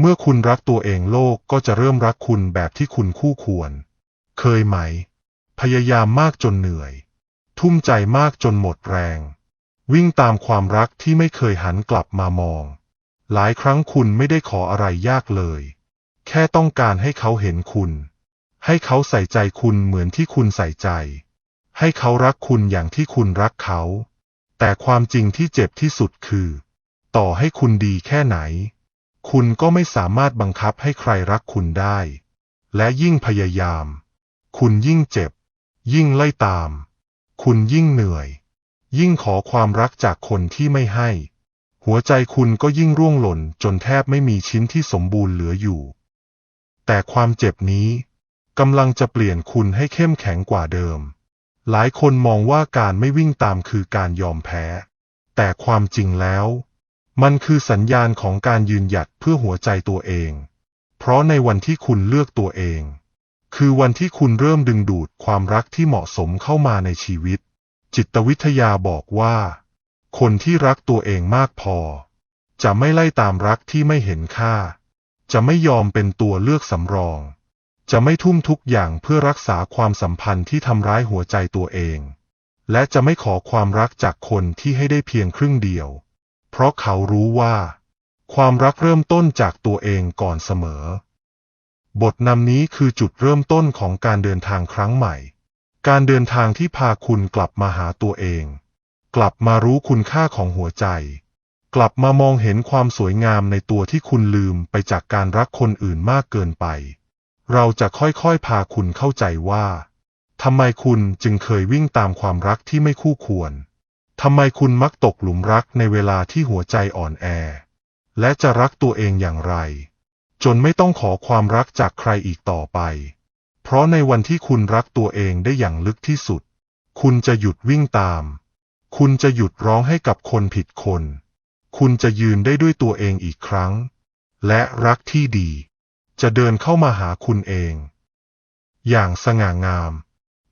เมื่อคุณรักตัวเองโลกก็จะเริ่มรักคุณแบบที่คุณคู่ควร เคยไหม พยายามมากจนเหนื่อย ทุ่มใจมากจนหมดแรง วิ่งตามความรักที่ไม่เคยหันกลับมามอง หลายครั้งคุณไม่ได้ขออะไรยากเลย แค่ต้องการให้เขาเห็นคุณ ให้เขาใส่ใจคุณเหมือนที่คุณใส่ใจ ให้เขารักคุณอย่างที่คุณรักเขา แต่ความจริงที่เจ็บที่สุดคือ ต่อให้คุณดีแค่ไหน คุณก็ไม่สามารถบังคับให้ใครรักคุณได้ และยิ่งพยายาม คุณยิ่งเจ็บ ยิ่งไล่ตาม คุณยิ่งเหนื่อย ยิ่งขอความรักจากคนที่ไม่ให้ หัวใจคุณก็ยิ่งร่วงหล่นจนแทบไม่มีชิ้นที่สมบูรณ์เหลืออยู่ แต่ความเจ็บนี้กำลังจะเปลี่ยนคุณให้เข้มแข็งกว่าเดิม หลายคนมองว่าการไม่วิ่งตามคือการยอมแพ้ แต่ความจริงแล้ว มันคือสัญญาณของการยืนหยัดเพื่อหัวใจตัวเอง เพราะในวันที่คุณเลือกตัวเอง คือวันที่คุณเริ่มดึงดูดความรักที่เหมาะสมเข้ามาในชีวิต จิตวิทยาบอกว่า คนที่รักตัวเองมากพอ จะไม่ไล่ตามรักที่ไม่เห็นค่า จะไม่ยอมเป็นตัวเลือกสำรอง จะไม่ทุ่มทุกอย่างเพื่อรักษาความสัมพันธ์ที่ทำร้ายหัวใจตัวเอง และจะไม่ขอความรักจากคนที่ให้ได้เพียงครึ่งเดียว เพราะเขารู้ว่า ความรักเริ่มต้นจากตัวเองก่อนเสมอ บทนำนี้คือจุดเริ่มต้นของการเดินทางครั้งใหม่ การเดินทางที่พาคุณกลับมาหาตัวเอง กลับมารู้คุณค่าของหัวใจ กลับมามองเห็นความสวยงามในตัวที่คุณลืมไปจากการรักคนอื่นมากเกินไป เราจะค่อยๆพาคุณเข้าใจว่าทำไมคุณจึงเคยวิ่งตามความรักที่ไม่คู่ควร ทำไมคุณมักตกหลุมรักในเวลาที่หัวใจอ่อนแอ และจะรักตัวเองอย่างไร จนไม่ต้องขอความรักจากใครอีกต่อไป เพราะในวันที่คุณรักตัวเองได้อย่างลึกที่สุด คุณจะหยุดวิ่งตาม คุณจะหยุดร้องให้กับคนผิดคน คุณจะยืนได้ด้วยตัวเองอีกครั้ง และรักที่ดี จะเดินเข้ามาหาคุณเอง อย่างสง่างาม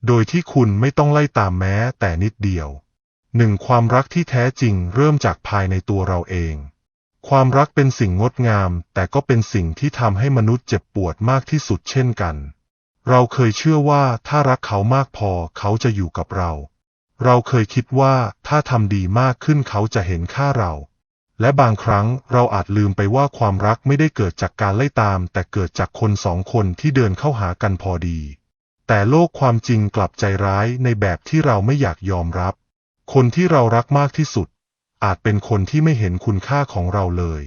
โดยที่คุณไม่ต้องไล่ตามแม้แต่นิดเดียว หนึ่งความรักที่แท้จริงเริ่มจากภายในตัวเราเอง ความรักเป็นสิ่งงดงาม แต่ก็เป็นสิ่งที่ทำให้มนุษย์เจ็บปวดมากที่สุดเช่นกัน เราเคยเชื่อว่าถ้ารักเขามากพอเขาจะอยู่กับเรา เราเคยคิดว่าถ้าทำดีมากขึ้นเขาจะเห็นค่าเรา และบางครั้งเราอาจลืมไปว่าความรักไม่ได้เกิดจากการไล่ตาม แต่เกิดจากคนสองคนที่เดินเข้าหากันพอดี แต่โลกความจริงกลับใจร้ายในแบบที่เราไม่อยากยอมรับ คนที่เรารักมากที่สุด อาจเป็นคนที่ไม่เห็นคุณค่าของเราเลย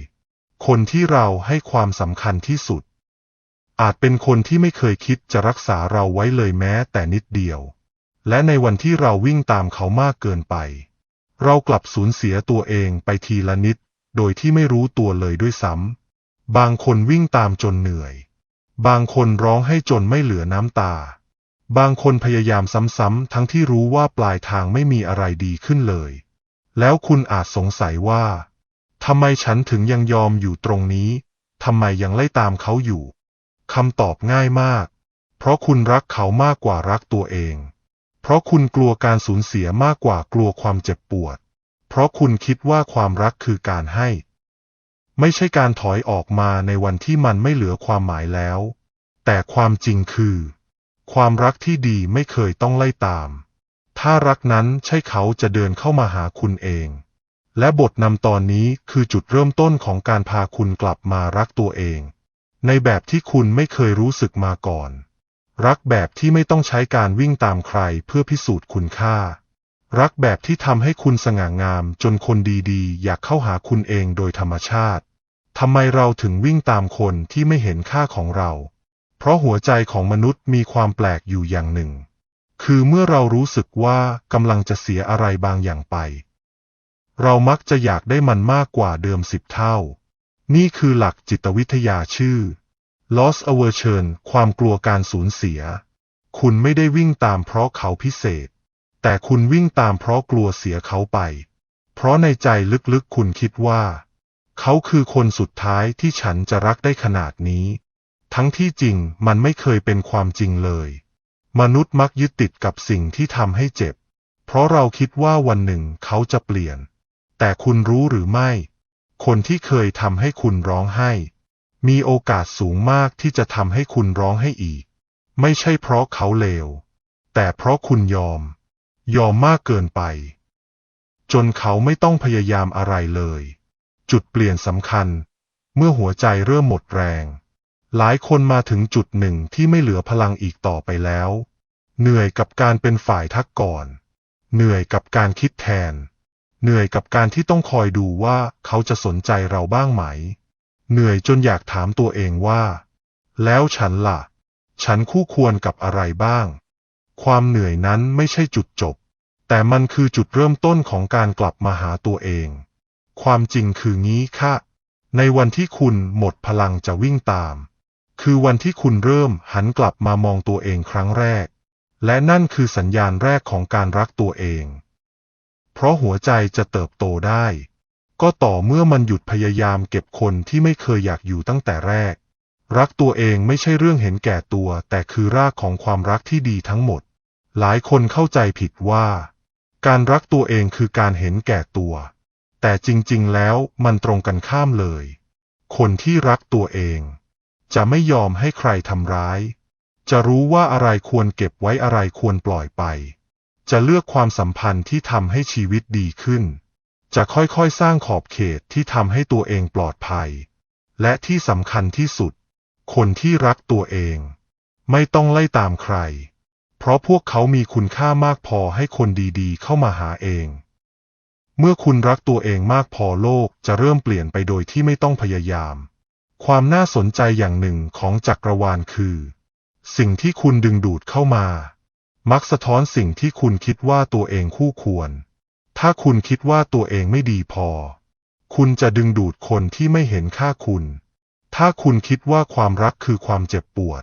คนที่เราให้ความสำคัญที่สุด อาจเป็นคนที่ไม่เคยคิดจะรักษาเราไว้เลยแม้แต่นิดเดียว และในวันที่เราวิ่งตามเขามากเกินไป เรากลับสูญเสียตัวเองไปทีละนิด โดยที่ไม่รู้ตัวเลยด้วยซ้ำบางคนวิ่งตามจนเหนื่อย บางคนร้องให้จนไม่เหลือน้ำตา บางคนพยายามซ้ำๆทั้งที่รู้ว่าปลายทางไม่มีอะไรดีขึ้นเลย แล้วคุณอาจสงสัยว่าทำไมฉันถึงยังยอมอยู่ตรงนี้ทำไมยังไล่ตามเขาอยู่คำตอบง่ายมาก เพราะคุณรักเขามากกว่ารักตัวเอง เพราะคุณกลัวการสูญเสียมากกว่ากลัวความเจ็บปวด เพราะคุณคิดว่าความรักคือการให้ ไม่ใช่การถอยออกมาในวันที่มันไม่เหลือความหมายแล้ว แต่ความจริงคือ ความรักที่ดีไม่เคยต้องไล่ตาม ถ้ารักนั้นใช่เขาจะเดินเข้ามาหาคุณเอง และบทนำตอนนี้คือจุดเริ่มต้นของการพาคุณกลับมารักตัวเอง ในแบบที่คุณไม่เคยรู้สึกมาก่อน รักแบบที่ไม่ต้องใช้การวิ่งตามใครเพื่อพิสูจน์คุณค่า รักแบบที่ทำให้คุณสง่างามจนคนดีๆ อยากเข้าหาคุณเองโดยธรรมชาติทำไมเราถึงวิ่งตามคนที่ไม่เห็นค่าของเรา เพราะหัวใจของมนุษย์มีความแปลกอยู่อย่างหนึ่ง คือเมื่อเรารู้สึกว่ากำลังจะเสียอะไรบางอย่างไป เรามักจะอยากได้มันมากกว่าเดิมสิบเท่า นี่คือหลักจิตวิทยาชื่อ loss aversion ความกลัวการสูญเสีย คุณไม่ได้วิ่งตามเพราะเขาพิเศษ แต่คุณวิ่งตามเพราะกลัวเสียเขาไป เพราะในใจลึกๆคุณคิดว่า เขาคือคนสุดท้ายที่ฉันจะรักได้ขนาดนี้ ทั้งที่จริงมันไม่เคยเป็นความจริงเลย มนุษย์มักยึดติดกับสิ่งที่ทำให้เจ็บ เพราะเราคิดว่าวันหนึ่งเขาจะเปลี่ยน แต่คุณรู้หรือไม่ คนที่เคยทำให้คุณร้องไห้ มีโอกาสสูงมากที่จะทำให้คุณร้องให้อีก ไม่ใช่เพราะเขาเลว แต่เพราะคุณยอม ยอมมากเกินไป จนเขาไม่ต้องพยายามอะไรเลย จุดเปลี่ยนสำคัญ เมื่อหัวใจเริ่มหมดแรง หลายคนมาถึงจุดหนึ่งที่ไม่เหลือพลังอีกต่อไปแล้ว เหนื่อยกับการเป็นฝ่ายทักก่อน เหนื่อยกับการคิดแทน เหนื่อยกับการที่ต้องคอยดูว่าเขาจะสนใจเราบ้างไหม เหนื่อยจนอยากถามตัวเองว่า แล้วฉันล่ะ ฉันคู่ควรกับอะไรบ้าง ความเหนื่อยนั้นไม่ใช่จุดจบ แต่มันคือจุดเริ่มต้นของการกลับมาหาตัวเอง ความจริงคืองี้ค่ะ ในวันที่คุณหมดพลังจะวิ่งตาม คือวันที่คุณเริ่มหันกลับมามองตัวเองครั้งแรก และนั่นคือสัญญาณแรกของการรักตัวเอง เพราะหัวใจจะเติบโตได้ ก็ต่อเมื่อมันหยุดพยายามเก็บคนที่ไม่เคยอยากอยู่ตั้งแต่แรก รักตัวเองไม่ใช่เรื่องเห็นแก่ตัว แต่คือรากของความรักที่ดีทั้งหมด หลายคนเข้าใจผิดว่า การรักตัวเองคือการเห็นแก่ตัว แต่จริงๆ แล้วมันตรงกันข้ามเลย คนที่รักตัวเอง จะไม่ยอมให้ใครทำร้าย จะรู้ว่าอะไรควรเก็บไว้อะไรควรปล่อยไป จะเลือกความสัมพันธ์ที่ทำให้ชีวิตดีขึ้น จะค่อยๆสร้างขอบเขตที่ทำให้ตัวเองปลอดภัย และที่สำคัญที่สุด คนที่รักตัวเอง ไม่ต้องไล่ตามใคร เพราะพวกเขามีคุณค่ามากพอให้คนดีๆ เข้ามาหาเองเมื่อคุณรักตัวเองมากพอโลกจะเริ่มเปลี่ยนไปโดยที่ไม่ต้องพยายาม ความน่าสนใจอย่างหนึ่งของจักรวาลคือ สิ่งที่คุณดึงดูดเข้ามา มักสะท้อนสิ่งที่คุณคิดว่าตัวเองคู่ควร ถ้าคุณคิดว่าตัวเองไม่ดีพอ คุณจะดึงดูดคนที่ไม่เห็นค่าคุณ ถ้าคุณคิดว่าความรักคือความเจ็บปวด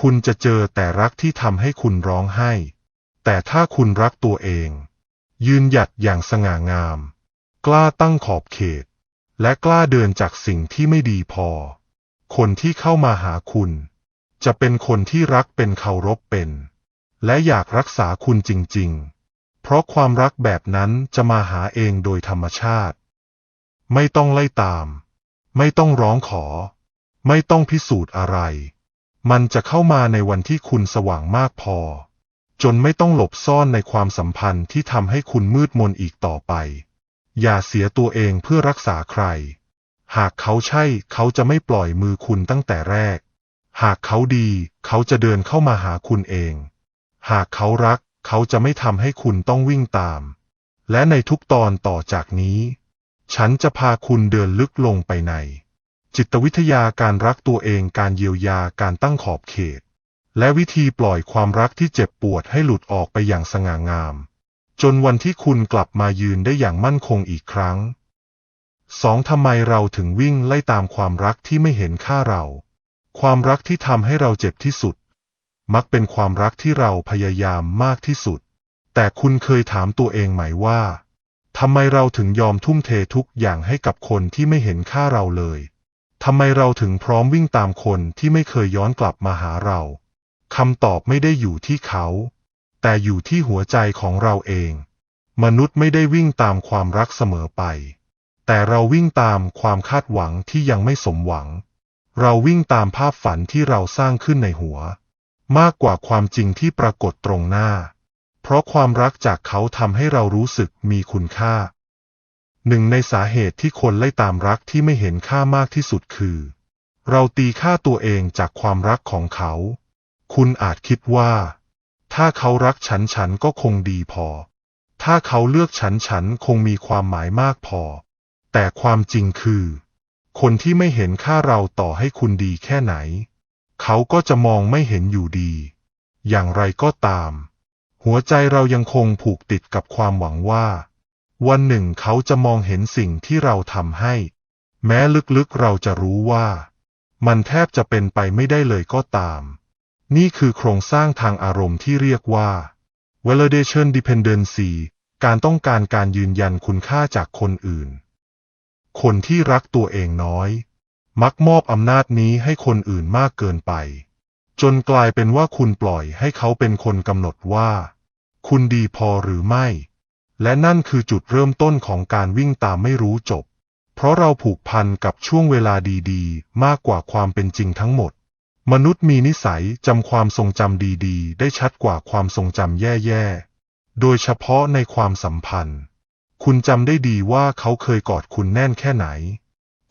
คุณจะเจอแต่รักที่ทำให้คุณร้องไห้ แต่ถ้าคุณรักตัวเอง ยืนหยัดอย่างสง่างาม กล้าตั้งขอบเขต และกล้าเดินจากสิ่งที่ไม่ดีพอ คนที่เข้ามาหาคุณ จะเป็นคนที่รักเป็นเคารพเป็น และอยากรักษาคุณจริง ๆ เพราะความรักแบบนั้นจะมาหาเองโดยธรรมชาติ ไม่ต้องไล่ตาม ไม่ต้องร้องขอ ไม่ต้องพิสูจน์อะไร มันจะเข้ามาในวันที่คุณสว่างมากพอ จนไม่ต้องหลบซ่อนในความสัมพันธ์ที่ทำให้คุณมืดมนอีกต่อไป อย่าเสียตัวเองเพื่อรักษาใคร หากเขาใช่เขาจะไม่ปล่อยมือคุณตั้งแต่แรก หากเขาดี เขาจะเดินเข้ามาหาคุณเอง หากเขารัก เขาจะไม่ทำให้คุณต้องวิ่งตาม และในทุกตอนต่อจากนี้ ฉันจะพาคุณเดินลึกลงไปใน จิตวิทยาการรักตัวเองการเยียวยาการตั้งขอบเขต และวิธีปล่อยความรักที่เจ็บปวดให้หลุดออกไปอย่างสง่างาม จนวันที่คุณกลับมายืนได้อย่างมั่นคงอีกครั้งสองทำไมเราถึงวิ่งไล่ตามความรักที่ไม่เห็นค่าเรา ความรักที่ทำให้เราเจ็บที่สุด มักเป็นความรักที่เราพยายามมากที่สุด แต่คุณเคยถามตัวเองไหมว่าทำไมเราถึงยอมทุ่มเททุกอย่างให้กับคนที่ไม่เห็นค่าเราเลย ทำไมเราถึงพร้อมวิ่งตามคนที่ไม่เคยย้อนกลับมาหาเรา คำตอบไม่ได้อยู่ที่เขา แต่อยู่ที่หัวใจของเราเอง มนุษย์ไม่ได้วิ่งตามความรักเสมอไป แต่เราวิ่งตามความคาดหวังที่ยังไม่สมหวัง เราวิ่งตามภาพฝันที่เราสร้างขึ้นในหัว มากกว่าความจริงที่ปรากฏตรงหน้า เพราะความรักจากเขาทำให้เรารู้สึกมีคุณค่า หนึ่งในสาเหตุที่คนไล่ตามรักที่ไม่เห็นค่ามากที่สุดคือ เราตีค่าตัวเองจากความรักของเขา คุณอาจคิดว่า ถ้าเขารักฉันฉันก็คงดีพอ ถ้าเขาเลือกฉันฉันคงมีความหมายมากพอ แต่ความจริงคือ คนที่ไม่เห็นค่าเราต่อให้คุณดีแค่ไหน เขาก็จะมองไม่เห็นอยู่ดี อย่างไรก็ตาม หัวใจเรายังคงผูกติดกับความหวังว่า วันหนึ่งเขาจะมองเห็นสิ่งที่เราทำให้ แม้ลึกๆเราจะรู้ว่า มันแทบจะเป็นไปไม่ได้เลยก็ตาม นี่คือโครงสร้างทางอารมณ์ที่เรียกว่า validation dependency การต้องการการยืนยันคุณค่าจากคนอื่น คนที่รักตัวเองน้อย มักมอบอำนาจนี้ให้คนอื่นมากเกินไป จนกลายเป็นว่าคุณปล่อยให้เขาเป็นคนกำหนดว่า คุณดีพอหรือไม่ และนั่นคือจุดเริ่มต้นของการวิ่งตามไม่รู้จบ เพราะเราผูกพันกับช่วงเวลาดีๆ มากกว่าความเป็นจริงทั้งหมด มนุษย์มีนิสัยจำความทรงจำดีๆ ได้ชัดกว่าความทรงจำแย่ๆ โดยเฉพาะในความสัมพันธ์ คุณจำได้ดีว่าเขาเคยกอดคุณแน่นแค่ไหน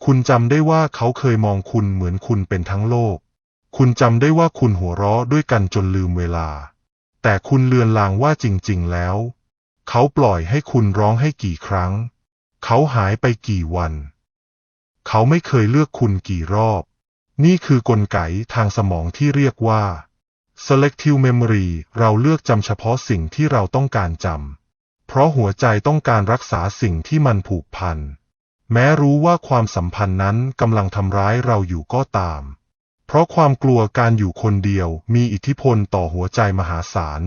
คุณจำได้ว่าเขาเคยมองคุณเหมือนคุณเป็นทั้งโลก คุณจำได้ว่าคุณหัวเราะด้วยกันจนลืมเวลา แต่คุณเลือนลางว่าจริงๆ แล้ว เขาปล่อยให้คุณร้องให้กี่ครั้ง เขาหายไปกี่วัน เขาไม่เคยเลือกคุณกี่รอบ นี่คือกลไกทางสมองที่เรียกว่า selective memory เราเลือกจำเฉพาะสิ่งที่เราต้องการจำ เพราะหัวใจต้องการรักษาสิ่งที่มันผูกพัน แม้รู้ว่าความสัมพันธ์นั้นกำลังทำร้ายเราอยู่ก็ตาม เพราะความกลัวการอยู่คนเดียวมีอิทธิพลต่อหัวใจมหาศาล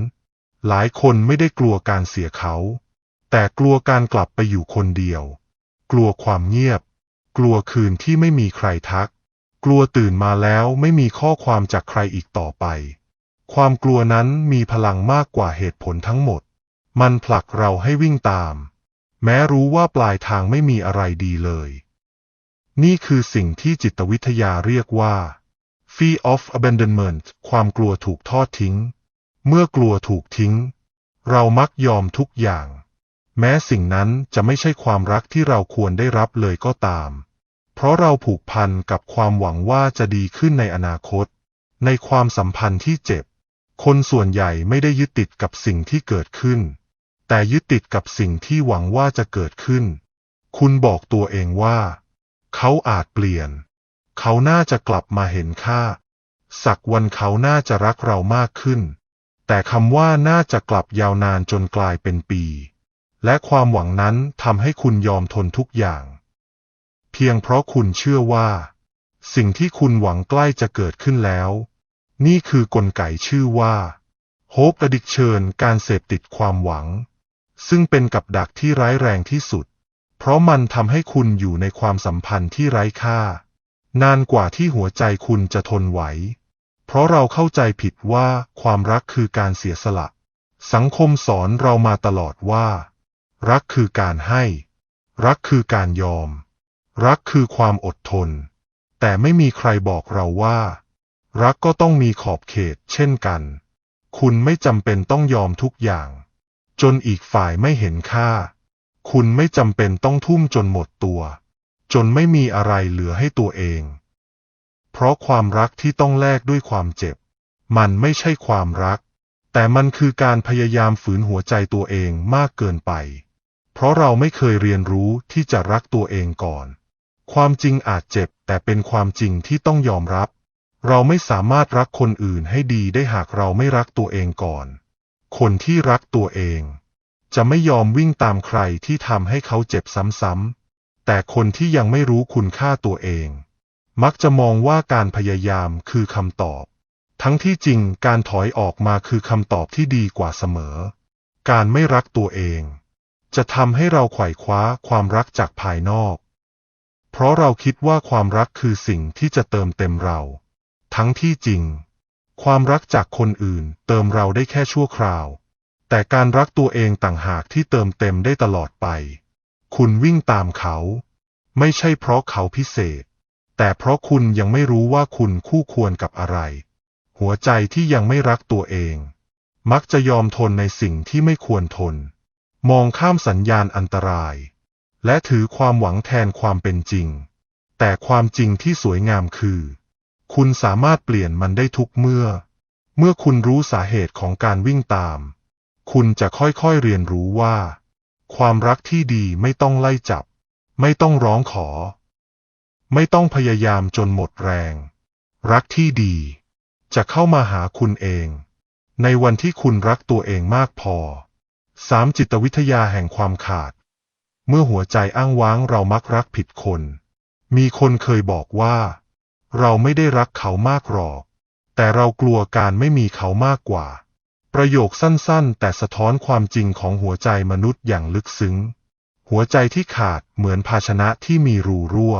หลายคนไม่ได้กลัวการเสียเขา แต่กลัวการกลับไปอยู่คนเดียว กลัวความเงียบ กลัวคืนที่ไม่มีใครทัก กลัวตื่นมาแล้วไม่มีข้อความจากใครอีกต่อไป ความกลัวนั้นมีพลังมากกว่าเหตุผลทั้งหมด มันผลักเราให้วิ่งตาม แม้รู้ว่าปลายทางไม่มีอะไรดีเลย นี่คือสิ่งที่จิตวิทยาเรียกว่า fear of abandonment ความกลัวถูกทอดทิ้ง เมื่อกลัวถูกทิ้ง เรามักยอมทุกอย่าง แม้สิ่งนั้นจะไม่ใช่ความรักที่เราควรได้รับเลยก็ตาม เพราะเราผูกพันกับความหวังว่าจะดีขึ้นในอนาคต ในความสัมพันธ์ที่เจ็บ คนส่วนใหญ่ไม่ได้ยึดติดกับสิ่งที่เกิดขึ้น แต่ยึดติดกับสิ่งที่หวังว่าจะเกิดขึ้น คุณบอกตัวเองว่า เขาอาจเปลี่ยน เขาน่าจะกลับมาเห็นค่า สักวันเขาน่าจะรักเรามากขึ้น แต่คำว่าน่าจะกลับยาวนานจนกลายเป็นปี และความหวังนั้นทำให้คุณยอมทนทุกอย่าง พียงเพราะคุณเชื่อว่า สิ่งที่คุณหวังใกล้จะเกิดขึ้นแล้ว นี่คือกลไกชื่อว่า Hope Addiction การเสพติดความหวัง ซึ่งเป็นกับดักที่ร้ายแรงที่สุด เพราะมันทำให้คุณอยู่ในความสัมพันธ์ที่ไร้ค่า นานกว่าที่หัวใจคุณจะทนไหว เพราะเราเข้าใจผิดว่าความรักคือการเสียสละ สังคมสอนเรามาตลอดว่า รักคือการให้ รักคือการยอม รักคือความอดทน แต่ไม่มีใครบอกเราว่า รักก็ต้องมีขอบเขตเช่นกัน คุณไม่จำเป็นต้องยอมทุกอย่าง จนอีกฝ่ายไม่เห็นค่า คุณไม่จำเป็นต้องทุ่มจนหมดตัว จนไม่มีอะไรเหลือให้ตัวเอง เพราะความรักที่ต้องแลกด้วยความเจ็บ มันไม่ใช่ความรัก แต่มันคือการพยายามฝืนหัวใจตัวเองมากเกินไป เพราะเราไม่เคยเรียนรู้ที่จะรักตัวเองก่อน ความจริงอาจเจ็บ แต่เป็นความจริงที่ต้องยอมรับ เราไม่สามารถรักคนอื่นให้ดีได้หากเราไม่รักตัวเองก่อน คนที่รักตัวเอง จะไม่ยอมวิ่งตามใครที่ทำให้เขาเจ็บซ้ำๆ แต่คนที่ยังไม่รู้คุณค่าตัวเอง มักจะมองว่าการพยายามคือคำตอบ ทั้งที่จริงการถอยออกมาคือคำตอบที่ดีกว่าเสมอ การไม่รักตัวเอง จะทำให้เราไขว่คว้าความรักจากภายนอก เพราะเราคิดว่าความรักคือสิ่งที่จะเติมเต็มเรา ทั้งที่จริง ความรักจากคนอื่นเติมเราได้แค่ชั่วคราว แต่การรักตัวเองต่างหากที่เติมเต็มได้ตลอดไป คุณวิ่งตามเขา ไม่ใช่เพราะเขาพิเศษ แต่เพราะคุณยังไม่รู้ว่าคุณคู่ควรกับอะไร หัวใจที่ยังไม่รักตัวเอง มักจะยอมทนในสิ่งที่ไม่ควรทน มองข้ามสัญญาณอันตราย และถือความหวังแทนความเป็นจริง แต่ความจริงที่สวยงามคือ คุณสามารถเปลี่ยนมันได้ทุกเมื่อ เมื่อคุณรู้สาเหตุของการวิ่งตาม คุณจะค่อยๆเรียนรู้ว่า ความรักที่ดีไม่ต้องไล่จับ ไม่ต้องร้องขอ ไม่ต้องพยายามจนหมดแรง รักที่ดี จะเข้ามาหาคุณเอง ในวันที่คุณรักตัวเองมากพอสามจิตวิทยาแห่งความขาด เมื่อหัวใจอ้างว้างเรามักรักผิดคน มีคนเคยบอกว่า เราไม่ได้รักเขามากหรอก แต่เรากลัวการไม่มีเขามากกว่า ประโยคสั้นๆ แต่สะท้อนความจริงของหัวใจมนุษย์อย่างลึกซึ้ง หัวใจที่ขาดเหมือนภาชนะที่มีรูรั่ว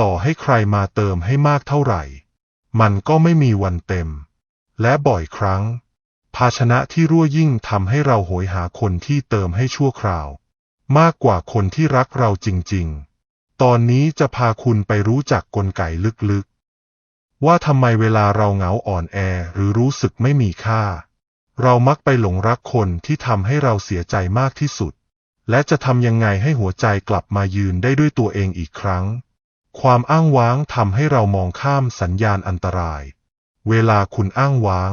ต่อให้ใครมาเติมให้มากเท่าไหร่ มันก็ไม่มีวันเต็ม และบ่อยครั้ง ภาชนะที่รั่วยิ่งทำให้เราโหยหาคนที่เติมให้ชั่วคราว มากกว่าคนที่รักเราจริง ๆ ตอนนี้จะพาคุณไปรู้จักกลไกลึกๆ ว่าทำไมเวลาเราเหงาอ่อนแอหรือรู้สึกไม่มีค่า เรามักไปหลงรักคนที่ทำให้เราเสียใจมากที่สุด และจะทำยังไงให้หัวใจกลับมายืนได้ด้วยตัวเองอีกครั้ง ความอ้างว้างทำให้เรามองข้ามสัญญาณอันตราย เวลาคุณอ้างว้าง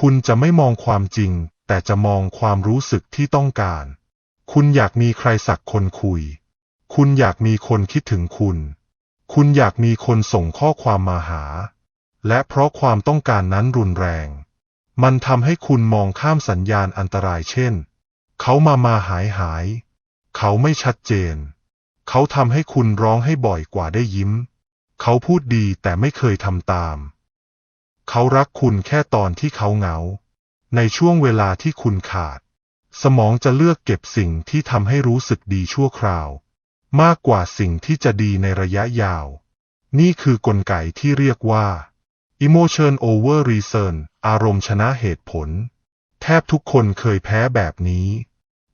คุณจะไม่มองความจริง แต่จะมองความรู้สึกที่ต้องการ คุณอยากมีใครสักคนคุย คุณอยากมีคนคิดถึงคุณ คุณอยากมีคนส่งข้อความมาหา และเพราะความต้องการนั้นรุนแรง มันทำให้คุณมองข้ามสัญญาณอันตรายเช่น เขามามาหายหาย เขาไม่ชัดเจน เขาทำให้คุณร้องให้บ่อยกว่าได้ยิ้ม เขาพูดดีแต่ไม่เคยทำตาม เขารักคุณแค่ตอนที่เขาเหงา ในช่วงเวลาที่คุณขาด สมองจะเลือกเก็บสิ่งที่ทำให้รู้สึกดีชั่วคราว มากกว่าสิ่งที่จะดีในระยะยาว นี่คือกลไกที่เรียกว่า emotion over reason อารมณ์ชนะเหตุผล แทบทุกคนเคยแพ้แบบนี้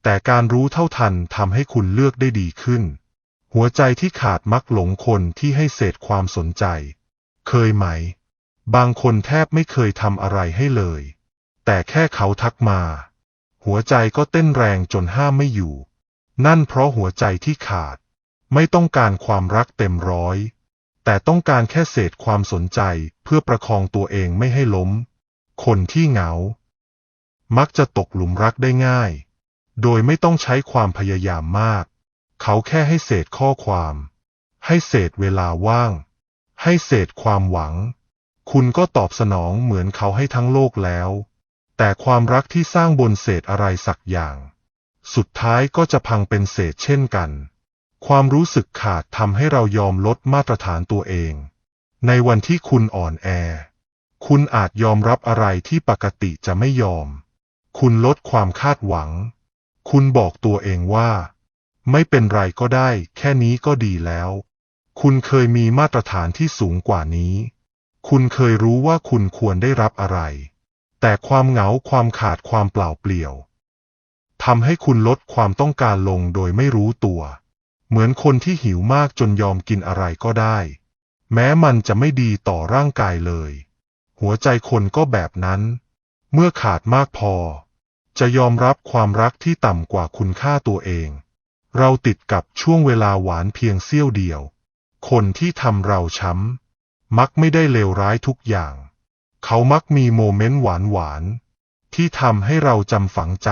แต่การรู้เท่าทันทำให้คุณเลือกได้ดีขึ้น หัวใจที่ขาดมักหลงคนที่ให้เศษความสนใจ เคยไหม บางคนแทบไม่เคยทำอะไรให้เลย แต่แค่เขาทักมา หัวใจก็เต้นแรงจนห้ามไม่อยู่ นั่นเพราะหัวใจที่ขาด ไม่ต้องการความรักเต็มร้อย แต่ต้องการแค่เศษความสนใจเพื่อประคองตัวเองไม่ให้ล้ม คนที่เหงา มักจะตกหลุมรักได้ง่าย โดยไม่ต้องใช้ความพยายามมาก เขาแค่ให้เศษข้อความ ให้เศษเวลาว่าง ให้เศษความหวัง คุณก็ตอบสนองเหมือนเขาให้ทั้งโลกแล้ว แต่ความรักที่สร้างบนเศษอะไรสักอย่าง สุดท้ายก็จะพังเป็นเศษเช่นกัน ความรู้สึกขาดทำให้เรายอมลดมาตรฐานตัวเอง ในวันที่คุณอ่อนแอ คุณอาจยอมรับอะไรที่ปกติจะไม่ยอม คุณลดความคาดหวัง คุณบอกตัวเองว่า ไม่เป็นไรก็ได้ แค่นี้ก็ดีแล้ว คุณเคยมีมาตรฐานที่สูงกว่านี้ คุณเคยรู้ว่าคุณควรได้รับอะไร แต่ความเหงาความขาดความเปล่าเปลี่ยวทำให้คุณลดความต้องการลงโดยไม่รู้ตัว เหมือนคนที่หิวมากจนยอมกินอะไรก็ได้ แม้มันจะไม่ดีต่อร่างกายเลย หัวใจคนก็แบบนั้น เมื่อขาดมากพอ จะยอมรับความรักที่ต่ำกว่าคุณค่าตัวเอง เราติดกับช่วงเวลาหวานเพียงเสี้ยวเดียว คนที่ทำเราช้ำ มักไม่ได้เลวร้ายทุกอย่าง เขามักมีโมเมนต์หวานหวานๆ ที่ทำให้เราจำฝังใจ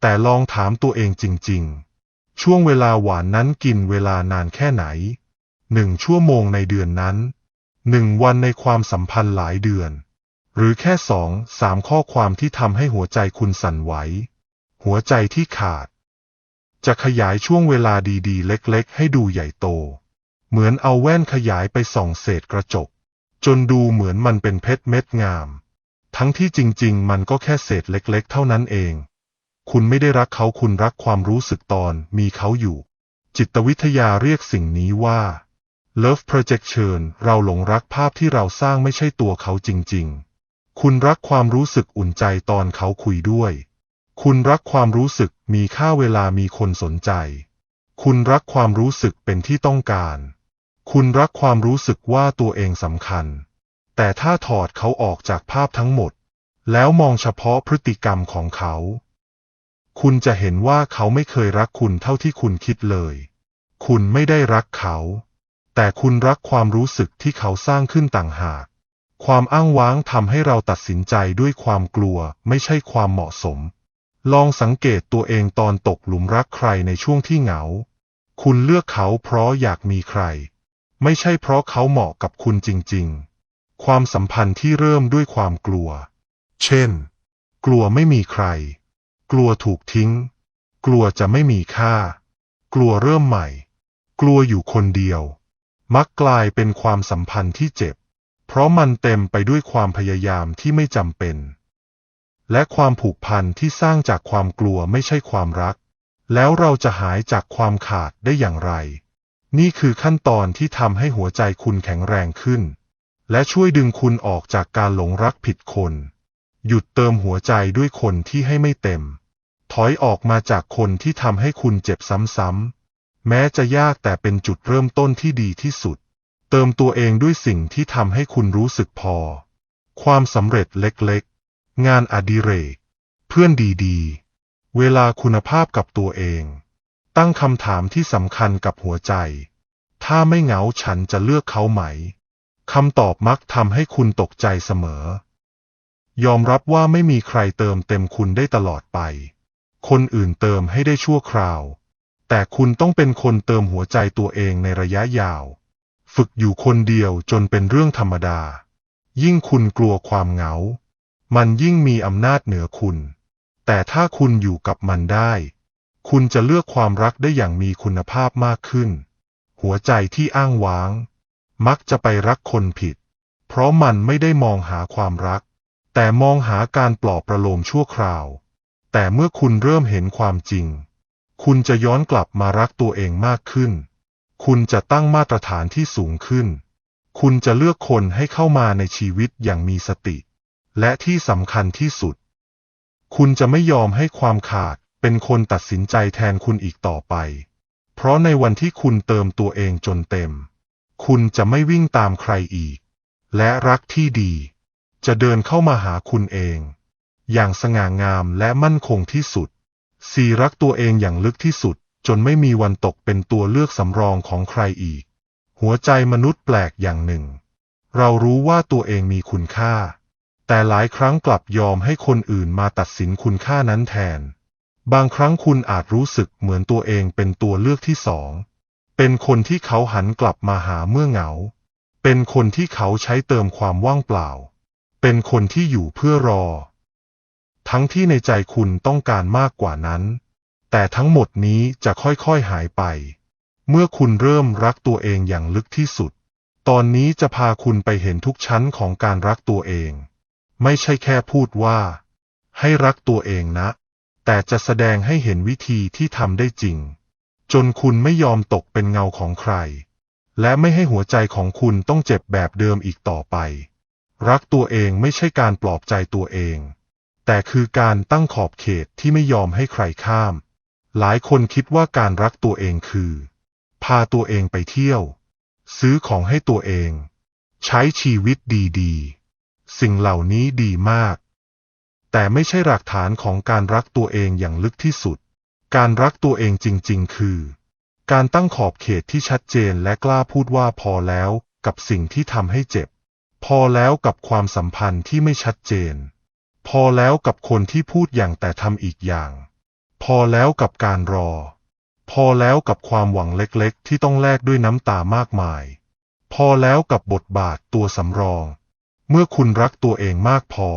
แต่ลองถามตัวเองจริงๆ ช่วงเวลาหวานนั้นกินเวลานานแค่ไหน หนึ่งชั่วโมงในเดือนนั้น หนึ่งวันในความสัมพันธ์หลายเดือน หรือแค่สองสามข้อความที่ทำให้หัวใจคุณสั่นไหว หัวใจที่ขาด จะขยายช่วงเวลาดีๆ เล็กๆ ให้ดูใหญ่โต เหมือนเอาแว่นขยายไปส่องเศษกระจก จนดูเหมือนมันเป็นเพชรเม็ดงาม ทั้งที่จริง ๆ มันก็แค่เศษเล็ก ๆ เท่านั้นเอง คุณไม่ได้รักเขาคุณรักความรู้สึกตอนมีเขาอยู่ จิตวิทยาเรียกสิ่งนี้ว่า love projection เราหลงรักภาพที่เราสร้างไม่ใช่ตัวเขาจริง ๆ คุณรักความรู้สึกอุ่นใจตอนเขาคุยด้วย คุณรักความรู้สึกมีค่าเวลามีคนสนใจ คุณรักความรู้สึกเป็นที่ต้องการ คุณรักความรู้สึกว่าตัวเองสำคัญ แต่ถ้าถอดเขาออกจากภาพทั้งหมด แล้วมองเฉพาะพฤติกรรมของเขา คุณจะเห็นว่าเขาไม่เคยรักคุณเท่าที่คุณคิดเลย คุณไม่ได้รักเขา แต่คุณรักความรู้สึกที่เขาสร้างขึ้นต่างหาก ความอ้างว้างทำให้เราตัดสินใจด้วยความกลัวไม่ใช่ความเหมาะสม ลองสังเกตตัวเองตอนตกหลุมรักใครในช่วงที่เหงา คุณเลือกเขาเพราะอยากมีใคร ไม่ใช่เพราะเขาเหมาะกับคุณจริง ๆ ความสัมพันธ์ที่เริ่มด้วยความกลัว เช่น กลัวไม่มีใคร กลัวถูกทิ้ง กลัวจะไม่มีค่า กลัวเริ่มใหม่ กลัวอยู่คนเดียว มักกลายเป็นความสัมพันธ์ที่เจ็บ เพราะมันเต็มไปด้วยความพยายามที่ไม่จำเป็น และความผูกพันที่สร้างจากความกลัวไม่ใช่ความรัก แล้วเราจะหายจากความขาดได้อย่างไร นี่คือขั้นตอนที่ทำให้หัวใจคุณแข็งแรงขึ้น และช่วยดึงคุณออกจากการหลงรักผิดคน หยุดเติมหัวใจด้วยคนที่ให้ไม่เต็ม ถอยออกมาจากคนที่ทำให้คุณเจ็บซ้ำๆ แม้จะยากแต่เป็นจุดเริ่มต้นที่ดีที่สุด เติมตัวเองด้วยสิ่งที่ทำให้คุณรู้สึกพอ ความสำเร็จเล็กๆ งานอดิเรก เพื่อนดีๆ เวลาคุณภาพกับตัวเอง ตั้งคำถามที่สำคัญกับหัวใจ ถ้าไม่เหงาฉันจะเลือกเขาไหม คำตอบมักทำให้คุณตกใจเสมอ ยอมรับว่าไม่มีใครเติมเต็มคุณได้ตลอดไป คนอื่นเติมให้ได้ชั่วคราว แต่คุณต้องเป็นคนเติมหัวใจตัวเองในระยะยาว ฝึกอยู่คนเดียวจนเป็นเรื่องธรรมดา ยิ่งคุณกลัวความเหงา มันยิ่งมีอำนาจเหนือคุณ แต่ถ้าคุณอยู่กับมันได้ คุณจะเลือกความรักได้อย่างมีคุณภาพมากขึ้น หัวใจที่อ้างว้าง มักจะไปรักคนผิด เพราะมันไม่ได้มองหาความรัก แต่มองหาการปลอบประโลมชั่วคราว แต่เมื่อคุณเริ่มเห็นความจริง คุณจะย้อนกลับมารักตัวเองมากขึ้น คุณจะตั้งมาตรฐานที่สูงขึ้น คุณจะเลือกคนให้เข้ามาในชีวิตอย่างมีสติ และที่สำคัญที่สุด คุณจะไม่ยอมให้ความขาด เป็นคนตัดสินใจแทนคุณอีกต่อไป เพราะในวันที่คุณเติมตัวเองจนเต็ม คุณจะไม่วิ่งตามใครอีก และรักที่ดี จะเดินเข้ามาหาคุณเอง อย่างสง่างามและมั่นคงที่สุดสีรักตัวเองอย่างลึกที่สุด จนไม่มีวันตกเป็นตัวเลือกสำรองของใครอีก หัวใจมนุษย์แปลกอย่างหนึ่ง เรารู้ว่าตัวเองมีคุณค่า แต่หลายครั้งกลับยอมให้คนอื่นมาตัดสินคุณค่านั้นแทน บางครั้งคุณอาจรู้สึกเหมือนตัวเองเป็นตัวเลือกที่สอง เป็นคนที่เขาหันกลับมาหาเมื่อเหงา เป็นคนที่เขาใช้เติมความว่างเปล่า เป็นคนที่อยู่เพื่อรอ ทั้งที่ในใจคุณต้องการมากกว่านั้น แต่ทั้งหมดนี้จะค่อยๆหายไป เมื่อคุณเริ่มรักตัวเองอย่างลึกที่สุด ตอนนี้จะพาคุณไปเห็นทุกชั้นของการรักตัวเอง ไม่ใช่แค่พูดว่า ให้รักตัวเองนะ แต่จะแสดงให้เห็นวิธีที่ทำได้จริง จนคุณไม่ยอมตกเป็นเงาของใคร และไม่ให้หัวใจของคุณต้องเจ็บแบบเดิมอีกต่อไป รักตัวเองไม่ใช่การปลอบใจตัวเอง แต่คือการตั้งขอบเขตที่ไม่ยอมให้ใครข้าม หลายคนคิดว่าการรักตัวเองคือ พาตัวเองไปเที่ยว ซื้อของให้ตัวเอง ใช้ชีวิตดีๆ สิ่งเหล่านี้ดีมาก แต่ไม่ใช่หลักฐานของการรักตัวเองอย่างลึกที่สุด การรักตัวเองจริง ๆ คือ การตั้งขอบเขตที่ชัดเจนและกล้าพูดว่าพอแล้วกับสิ่งที่ทำให้เจ็บ พอแล้วกับความสัมพันธ์ที่ไม่ชัดเจน พอแล้วกับคนที่พูดอย่างแต่ทำอีกอย่าง พอแล้วกับการรอ พอแล้วกับความหวังเล็กๆ ที่ต้องแลกด้วยน้ำตามากมาย พอแล้วกับบทบาทตัวสำรอง เมื่อคุณรักตัวเองมากพอ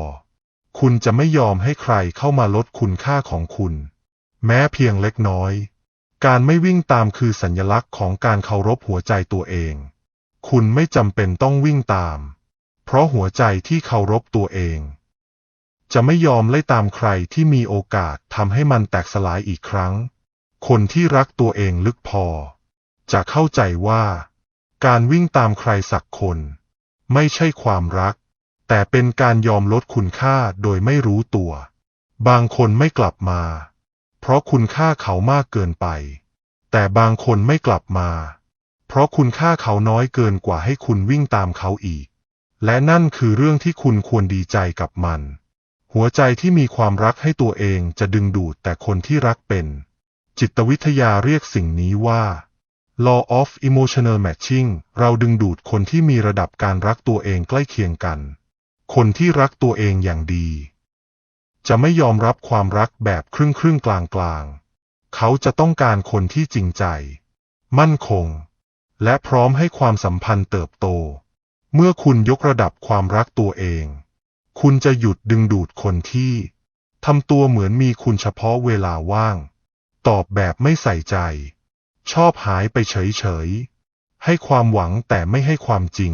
คุณจะไม่ยอมให้ใครเข้ามาลดคุณค่าของคุณ แม้เพียงเล็กน้อย การไม่วิ่งตามคือสัญลักษณ์ของการเคารพหัวใจตัวเอง คุณไม่จำเป็นต้องวิ่งตาม เพราะหัวใจที่เคารพตัวเอง จะไม่ยอมไล่ตามใครที่มีโอกาสทำให้มันแตกสลายอีกครั้ง คนที่รักตัวเองลึกพอ จะเข้าใจว่า การวิ่งตามใครสักคน ไม่ใช่ความรัก แต่เป็นการยอมลดคุณค่าโดยไม่รู้ตัว บางคนไม่กลับมา เพราะคุณค่าเขามากเกินไป แต่บางคนไม่กลับมา เพราะคุณค่าเขาน้อยเกินกว่าให้คุณวิ่งตามเขาอีก และนั่นคือเรื่องที่คุณควรดีใจกับมัน หัวใจที่มีความรักให้ตัวเองจะดึงดูดแต่คนที่รักเป็น จิตวิทยาเรียกสิ่งนี้ว่า law of emotional matching เราดึงดูดคนที่มีระดับการรักตัวเองใกล้เคียงกัน คนที่รักตัวเองอย่างดี จะไม่ยอมรับความรักแบบครึ่งครึ่งกลางกลางๆเขาจะต้องการคนที่จริงใจ มั่นคง และพร้อมให้ความสัมพันธ์เติบโต เมื่อคุณยกระดับความรักตัวเอง คุณจะหยุดดึงดูดคนที่ทำตัวเหมือนมีคุณเฉพาะเวลาว่าง ตอบแบบไม่ใส่ใจ ชอบหายไปเฉยๆ ให้ความหวังแต่ไม่ให้ความจริง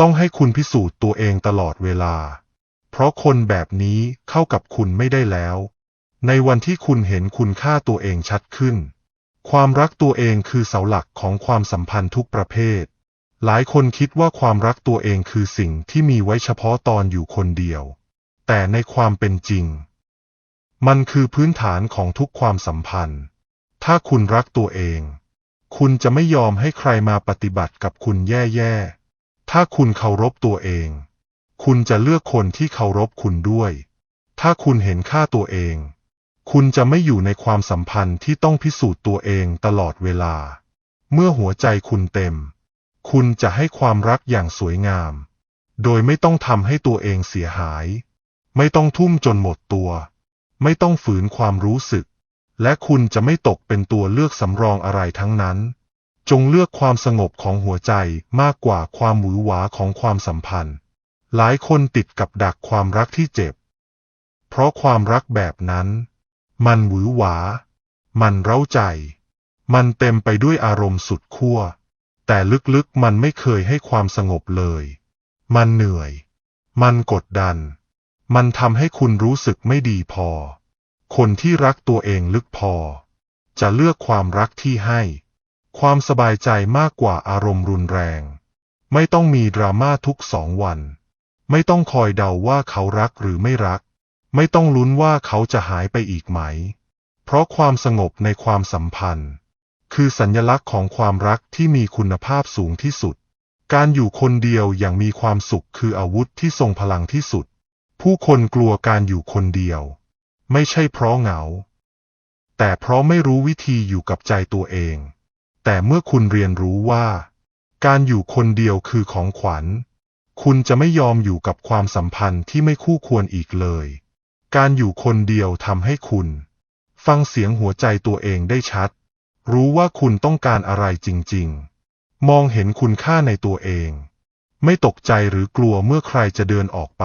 ต้องให้คุณพิสูจน์ตัวเองตลอดเวลา เพราะคนแบบนี้เข้ากับคุณไม่ได้แล้ว ในวันที่คุณเห็นคุณค่าตัวเองชัดขึ้น ความรักตัวเองคือเสาหลักของความสัมพันธ์ทุกประเภท หลายคนคิดว่าความรักตัวเองคือสิ่งที่มีไว้เฉพาะตอนอยู่คนเดียว แต่ในความเป็นจริง มันคือพื้นฐานของทุกความสัมพันธ์ ถ้าคุณรักตัวเอง คุณจะไม่ยอมให้ใครมาปฏิบัติกับคุณแย่ๆ ถ้าคุณเคารพตัวเอง คุณจะเลือกคนที่เคารพคุณด้วย ถ้าคุณเห็นค่าตัวเอง คุณจะไม่อยู่ในความสัมพันธ์ที่ต้องพิสูจน์ตัวเองตลอดเวลา เมื่อหัวใจคุณเต็ม คุณจะให้ความรักอย่างสวยงาม โดยไม่ต้องทำให้ตัวเองเสียหาย ไม่ต้องทุ่มจนหมดตัว ไม่ต้องฝืนความรู้สึก และคุณจะไม่ตกเป็นตัวเลือกสำรองอะไรทั้งนั้น จงเลือกความสงบของหัวใจมากกว่าความหวือหวาของความสัมพันธ์ หลายคนติดกับดักความรักที่เจ็บ เพราะความรักแบบนั้น มันหวือหวา มันเร้าใจ มันเต็มไปด้วยอารมณ์สุดขั้ว แต่ลึกๆมันไม่เคยให้ความสงบเลย มันเหนื่อย มันกดดัน มันทำให้คุณรู้สึกไม่ดีพอ คนที่รักตัวเองลึกพอ จะเลือกความรักที่ให้ ความสบายใจมากกว่าอารมณ์รุนแรง ไม่ต้องมีดราม่าทุกสองวัน ไม่ต้องคอยเดาว่าเขารักหรือไม่รัก ไม่ต้องลุ้นว่าเขาจะหายไปอีกไหม เพราะความสงบในความสัมพันธ์ คือสัญลักษณ์ของความรักที่มีคุณภาพสูงที่สุด การอยู่คนเดียวอย่างมีความสุขคืออาวุธที่ทรงพลังที่สุด ผู้คนกลัวการอยู่คนเดียว ไม่ใช่เพราะเหงา แต่เพราะไม่รู้วิธีอยู่กับใจตัวเอง แต่เมื่อคุณเรียนรู้ว่า การอยู่คนเดียวคือของขวัญ คุณจะไม่ยอมอยู่กับความสัมพันธ์ที่ไม่คู่ควรอีกเลย การอยู่คนเดียวทำให้คุณ ฟังเสียงหัวใจตัวเองได้ชัด รู้ว่าคุณต้องการอะไรจริง ๆ มองเห็นคุณค่าในตัวเอง ไม่ตกใจหรือกลัวเมื่อใครจะเดินออกไป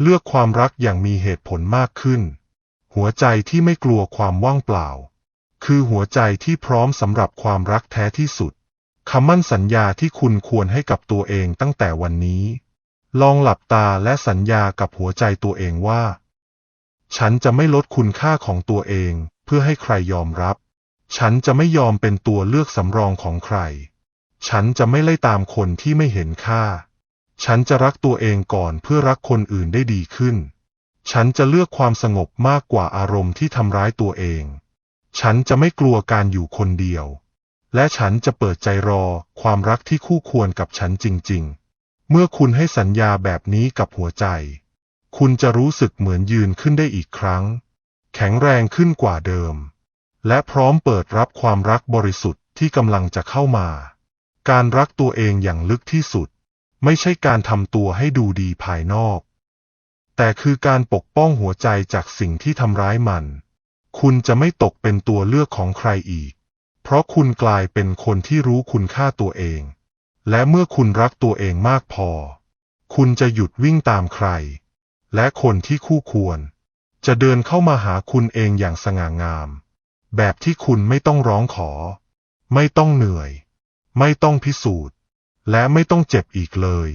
เลือกความรักอย่างมีเหตุผลมากขึ้น หัวใจที่ไม่กลัวความว่างเปล่า คือหัวใจที่พร้อมสำหรับความรักแท้ที่สุดคำมั่นสัญญาที่คุณควรให้กับตัวเองตั้งแต่วันนี้ ลองหลับตาและสัญญากับหัวใจตัวเองว่า ฉันจะไม่ลดคุณค่าของตัวเองเพื่อให้ใครยอมรับ ฉันจะไม่ยอมเป็นตัวเลือกสำรองของใคร ฉันจะไม่ไล่ตามคนที่ไม่เห็นค่า ฉันจะรักตัวเองก่อนเพื่อรักคนอื่นได้ดีขึ้น ฉันจะเลือกความสงบมากกว่าอารมณ์ที่ทำร้ายตัวเอง ฉันจะไม่กลัวการอยู่คนเดียว และฉันจะเปิดใจรอความรักที่คู่ควรกับฉันจริง ๆ เมื่อคุณให้สัญญาแบบนี้กับหัวใจ คุณจะรู้สึกเหมือนยืนขึ้นได้อีกครั้ง แข็งแรงขึ้นกว่าเดิม และพร้อมเปิดรับความรักบริสุทธิ์ที่กำลังจะเข้ามา การรักตัวเองอย่างลึกที่สุด ไม่ใช่การทำตัวให้ดูดีภายนอก แต่คือการปกป้องหัวใจจากสิ่งที่ทำร้ายมัน คุณจะไม่ตกเป็นตัวเลือกของใครอีก เพราะคุณกลายเป็นคนที่รู้คุณค่าตัวเอง และเมื่อคุณรักตัวเองมากพอ คุณจะหยุดวิ่งตามใคร และคนที่คู่ควร จะเดินเข้ามาหาคุณเองอย่างสง่างาม แบบที่คุณไม่ต้องร้องขอ ไม่ต้องเหนื่อย ไม่ต้องพิสูจน์ และไม่ต้องเจ็บอีกเลย